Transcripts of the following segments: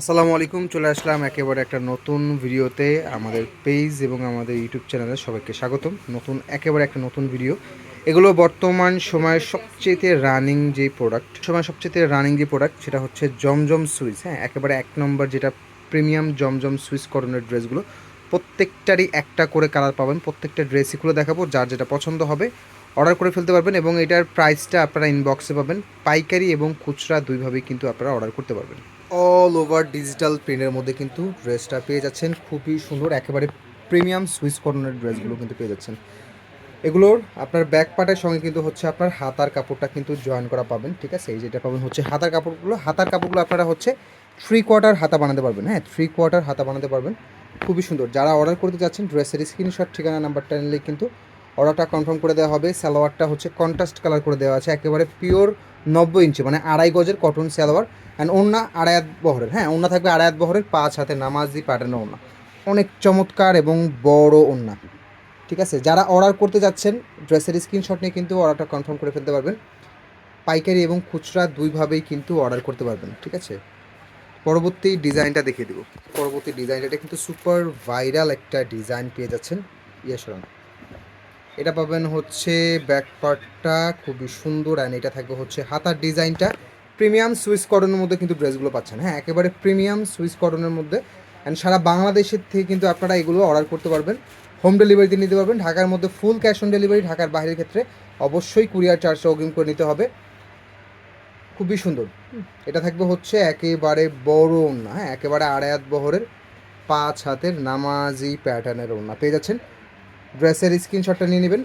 আসসালামু আলাইকুম, চলে আসলাম একেবারে একটা নতুন ভিডিওতে আমাদের পেজ এবং আমাদের ইউটিউব চ্যানেলে সবাইকে স্বাগতম। নতুন, একেবারে একটা নতুন ভিডিও। এগুলো বর্তমান সময়ের সবচেয়ে রানিং যে প্রোডাক্ট সময় সবচেয়ে রানিং যে প্রোডাক্ট সেটা হচ্ছে জমজম সুইচ হ্যাঁ একেবারে এক নম্বর যেটা প্রিমিয়াম জমজম সুইচ করণের ড্রেসগুলো প্রত্যেকটারই একটা করে কালার পাবেন, প্রত্যেকটা ড্রেসই খুলে দেখাবো, যার যেটা পছন্দ হবে অর্ডার করে ফেলতে পারবেন এবং এটার প্রাইসটা আপনারা ইনবক্সে পাবেন, পাইকারি এবং খুচরা দুইভাবেই কিন্তু আপনারা অর্ডার করতে পারবেন। অল ওভার ডিজিটাল প্রিন্টের মধ্যে কিন্তু ড্রেসটা পেয়ে যাচ্ছেন। খুবই সুন্দর, একেবারে প্রিমিয়াম সুইস কর্নার ড্রেসগুলো কিন্তু পেয়ে যাচ্ছেন। এগুলোর আপনার ব্যাক পার্টের সঙ্গে কিন্তু হচ্ছে আপনার হাতার কাপড়টা কিন্তু জয়েন করা পাবেন, ঠিক আছে? এই যেটা পাবেন হচ্ছে হাতার কাপড়গুলো। হাতার কাপড়গুলো আপনারা হচ্ছে থ্রি কোয়ার্টার হাতা বানাতে পারবেন হ্যাঁ? থ্রি কোয়ার্টার হাতা বানাতে পারবেন। খুবই সুন্দর। যারা অর্ডার করতে যাচ্ছেন ড্রেসের স্ক্রিনশট ঠিকানা নাম্বারটা নিলে কিন্তু অর্ডারটা কনফার্ম করে দেওয়া হবে। সালোয়ারটা হচ্ছে কন্ট্রাস্ট কালার করে দেওয়া আছে, একেবারে পিওর নব্বই ইঞ্চি মানে আড়াই গজের কটন সালোয়ার অ্যান্ড ওন্না আড়ায়াত বহরের। হ্যাঁ ওন্না থাকবে আড়াই আড়ায়াত বহরের, পাঁচ হাতে নামাজি প্যাটার্ন ওন্না অনেক চমৎকার এবং বড় ওন্না ঠিক আছে? যারা অর্ডার করতে যাচ্ছেন ড্রেসের স্ক্রিনশট নিয়ে কিন্তু অর্ডারটা কনফার্ম করে ফেলতে পারবেন। পাইকারি এবং খুচরা দুইভাবেই কিন্তু অর্ডার করতে পারবেন, ঠিক আছে? পরবর্তী ডিজাইনটা দেখিয়ে দেবো। পরবর্তী ডিজাইনটা কিন্তু সুপার ভাইরাল একটা ডিজাইন পেয়ে যাচ্ছেন ইয়ে এটা পাবেন হচ্ছে ব্যাক পার্টটা খুবই সুন্দর অ্যান্ড এটা থাকবে হচ্ছে হাতার ডিজাইনটা। প্রিমিয়াম সুইস কটনের মধ্যে কিন্তু ড্রেসগুলো পাচ্ছেন। হ্যাঁ একেবারে প্রিমিয়াম সুইস কটনের মধ্যে। অ্যান্ড সারা বাংলাদেশের থেকে কিন্তু আপনারা এগুলো অর্ডার করতে পারবেন। হোম ডেলিভারিতে নিতে পারবেন। ঢাকার মধ্যে ফুল ক্যাশ অন ডেলিভারি ঢাকার বাইরের ক্ষেত্রে অবশ্যই কুরিয়ার চার্জটা অগ্রিম করে নিতে হবে। খুবই সুন্দর। এটা থাকবে হচ্ছে একেবারে বড় ওড়না। হ্যাঁ একেবারে আড়ায়াত বহরের পাঁচ হাতের নামাজি প্যাটার্নের ওড়না। পেয়ে যাচ্ছেন ড্রেসের স্ক্রিনশটটা নিয়ে নেবেন,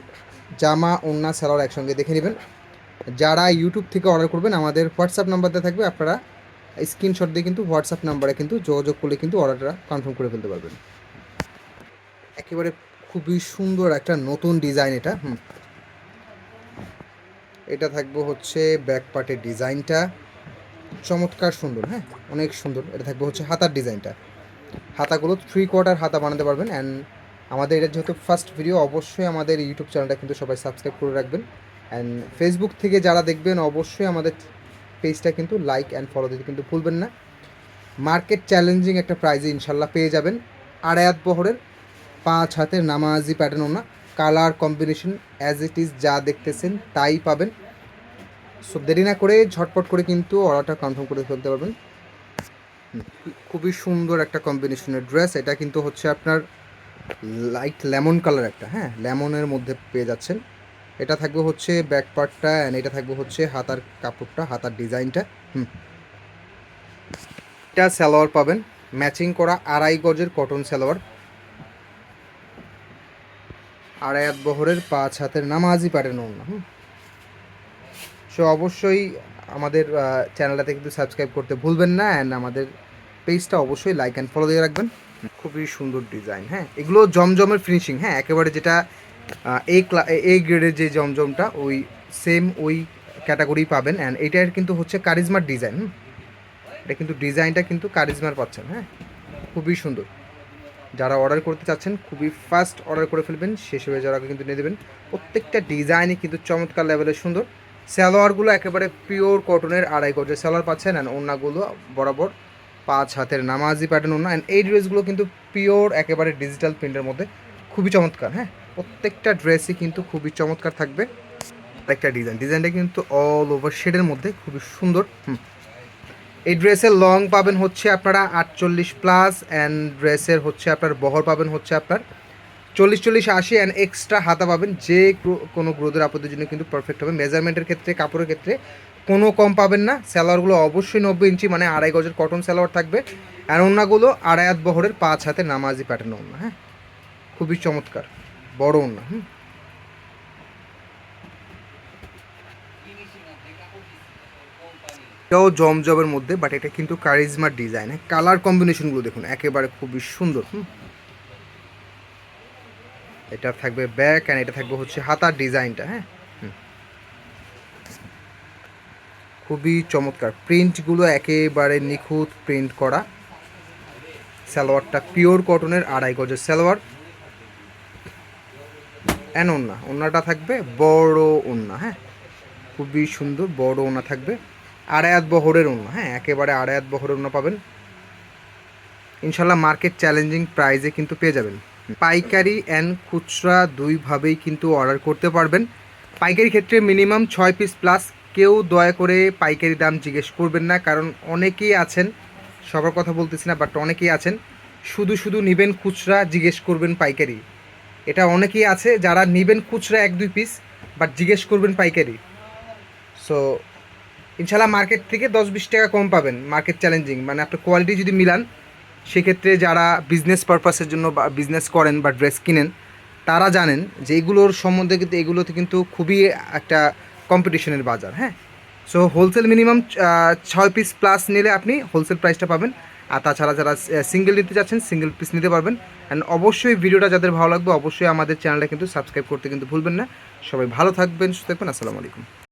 জামা, ওড়না স্যালোয়ার একসঙ্গে দেখে নেবেন। যারা ইউটিউব থেকে অর্ডার করবেন, আমাদের হোয়াটসঅ্যাপ নাম্বারতে থাকবে, আপনারা স্ক্রিনশট দিয়ে কিন্তু হোয়াটসঅ্যাপ নাম্বারে কিন্তু যোগাযোগ করলে কিন্তু অর্ডারটা কনফার্ম করে ফেলতে পারবেন। একেবারে খুবই সুন্দর একটা নতুন ডিজাইন এটা, হুম। এটা থাকবে হচ্ছে ব্যাক পার্টের ডিজাইনটা চমৎকার সুন্দর হ্যাঁ অনেক সুন্দর। এটা থাকবে হচ্ছে হাতার ডিজাইনটা হাতাগুলো থ্রি কোয়ার্টার হাতা বানাতে পারবেন অ্যান্ড আমাদের এটা যেহেতু ফার্স্ট ভিডিও অবশ্যই আমাদের ইউটিউব চ্যানেলটা কিন্তু সবাই সাবস্ক্রাইব করে রাখবেন। অ্যান্ড ফেসবুক থেকে যারা দেখবেন, অবশ্যই আমাদের পেজটা কিন্তু লাইক অ্যান্ড ফলো দিতে কিন্তু ভুলবেন না। মার্কেট চ্যালেঞ্জিং একটা প্রাইজে ইনশাল্লাহ পেয়ে যাবেন। আড়ায়াত বহরের পাঁচ হাতের নামাজি প্যাটার্ন না। Colour combination as it is যা দেখতেছেন তাই পাবেন। সো দেরি না করে, ঝটপট করে কিন্তু অর্ডারটা কনফার্ম করে ফেলতে পারবেন। খুবই সুন্দর একটা কম্বিনেশনের ড্রেস এটা কিন্তু হচ্ছে আপনার লাইট লেমন কালার একটা হ্যাঁ লেমনের মধ্যে পেয়ে যাচ্ছেন। এটা থাকবে হচ্ছে ব্যাক পার্টটা অ্যান্ড এটা থাকবে হচ্ছে হাতার কাপড়টা, হাতার ডিজাইনটা, হুম। এটা সালোয়ার পাবেন, ম্যাচিং করা আড়াই গজের কটন সালোয়ার। এক বহরের, পাঁচ হাতের নাম নামাজি প্যাটার্ন না হুম। সো অবশ্যই আমাদের চ্যানেলটাতে কিন্তু সাবস্ক্রাইব করতে ভুলবেন না অ্যান্ড আমাদের পেজটা অবশ্যই লাইক অ্যান্ড ফলো দিয়ে রাখবেন। খুবই সুন্দর ডিজাইন হ্যাঁ? এগুলো জমজমের ফিনিশিং হ্যাঁ? একেবারে যেটা এই এই গ্রেডের যে জমজমটা, ওই সেম ওই ক্যাটাগরি পাবেন। অ্যান্ড এটার কিন্তু হচ্ছে কারিজমার ডিজাইন এটা কিন্তু ডিজাইনটা কিন্তু কারিজমার পাচ্ছেন হ্যাঁ? খুবই সুন্দর। যারা অর্ডার করতে চাচ্ছেন, খুবই ফাস্ট অর্ডার করে ফেলবেন। হয়ে যাওয়ার আগে কিন্তু নিয়ে দেবেন প্রত্যেকটা ডিজাইনই কিন্তু চমৎকার লেভেলের সুন্দর। সালোয়ারগুলো একেবারে পিওর কটনের আড়াই গজের সালোয়ার পাচ্ছেন। অ্যান্ড ওড়নাগুলো বরাবর পাঁচ হাতের নামাজি প্যাটার্ন ওড়না। অ্যান্ড এই ড্রেসগুলো কিন্তু পিওর একেবারে ডিজিটাল প্রিন্টের মধ্যে খুবই চমৎকার হ্যাঁ? প্রত্যেকটা ড্রেসই কিন্তু খুবই চমৎকার থাকবে। একটা ডিজাইন ডিজাইনটা কিন্তু অল ওভার শেডের মধ্যে, খুবই সুন্দর এই ড্রেসের লং পাবেন হচ্ছে আপনারা আটচল্লিশ প্লাস অ্যান্ড ড্রেসের হচ্ছে আপনার বহর পাবেন হচ্ছে আপনার চল্লিশ চল্লিশ, আশি অ্যান্ড এক্সট্রা হাতা পাবেন যে কোনো গ্রোদের আপদের জন্য কিন্তু পারফেক্ট হবে। মেজারমেন্টের ক্ষেত্রে, কাপড়ের ক্ষেত্রে কোনো কম পাবেন না। স্যালোয়ারগুলো অবশ্যই নব্বই ইঞ্চি মানে আড়াই গজের কটন স্যালোয়ার থাকবে। আর ওড়নাগুলো আড়ায়াত বহরের, পাঁচ হাতে নামাজি প্যাটার্ন ওড়না হ্যাঁ? খুবই চমৎকার, বড় ওড়না হুম? এটাও জমজমের মধ্যে বাট এটা কিন্তু কারিজমার ডিজাইন হ্যাঁ? কালার কম্বিনেশনগুলো দেখুন, একেবারে খুবই সুন্দর, হুম? এটা থাকবে ব্যাক অ্যান্ড এটা থাকবে হচ্ছে হাতার ডিজাইনটা হ্যাঁ হুম। খুবই চমৎকার। প্রিন্টগুলো একেবারে নিখুঁত প্রিন্ট করা। সালোয়ারটা পিওর কটনের আড়াই গজের সালোয়ার। অ্যান ওন্না, ওন্নাটা থাকবে বড় ওন্না হ্যাঁ? খুবই সুন্দর বড় ওন্না থাকবে। আড়ায়াত বহরের ওন্না হ্যাঁ? একেবারে আড়ায়াত বহরের ওন্না পাবেন। ইনশাল্লাহ মার্কেট চ্যালেঞ্জিং প্রাইজে কিন্তু পেয়ে যাবেন। পাইকারি অ্যান্ড খুচরা দুইভাবেই কিন্তু অর্ডার করতে পারবেন। পাইকারি ক্ষেত্রে মিনিমাম ছয় পিস প্লাস কেউ দয়া করে পাইকারি দাম জিজ্ঞেস করবেন না, কারণ অনেকেই আছেন, সবার কথা বলতেছি না বাট অনেকেই আছেন, শুধু শুধু নেবেন খুচরা জিজ্ঞেস করবেন পাইকারি। এটা অনেকেই আছে যারা নেবেন খুচরা এক দুই পিস বাট জিজ্ঞেস করবেন পাইকারি। সো ইনশাল্লাহ মার্কেট থেকে দশ বিশ টাকা কম পাবেন মার্কেট চ্যালেঞ্জিং মানে আপনার কোয়ালিটি যদি মিলান, সেক্ষেত্রে যারা বিজনেস পারপাসের জন্য বা বিজনেস করেন বা ড্রেস কিনেন, তারা জানেন যে এগুলোর সম্বন্ধে কিন্তু এগুলোতে কিন্তু খুবই একটা কম্পিটিশনের বাজার হ্যাঁ? সো হোলসেল মিনিমাম ছয় পিস প্লাস নিলে আপনি হোলসেল প্রাইসটা পাবেন। আর তাছাড়া যারা সিঙ্গেল নিতে যাচ্ছেন সিঙ্গেল পিস নিতে পারবেন। অ্যান্ড অবশ্যই ভিডিওটা যাদের ভালো লাগবে, অবশ্যই আমাদের চ্যানেলটা কিন্তু সাবস্ক্রাইব করতে কিন্তু ভুলবেন না। সবাই ভালো থাকবেন, সুস্থ থাকবেন, আসসালামু আলাইকুম।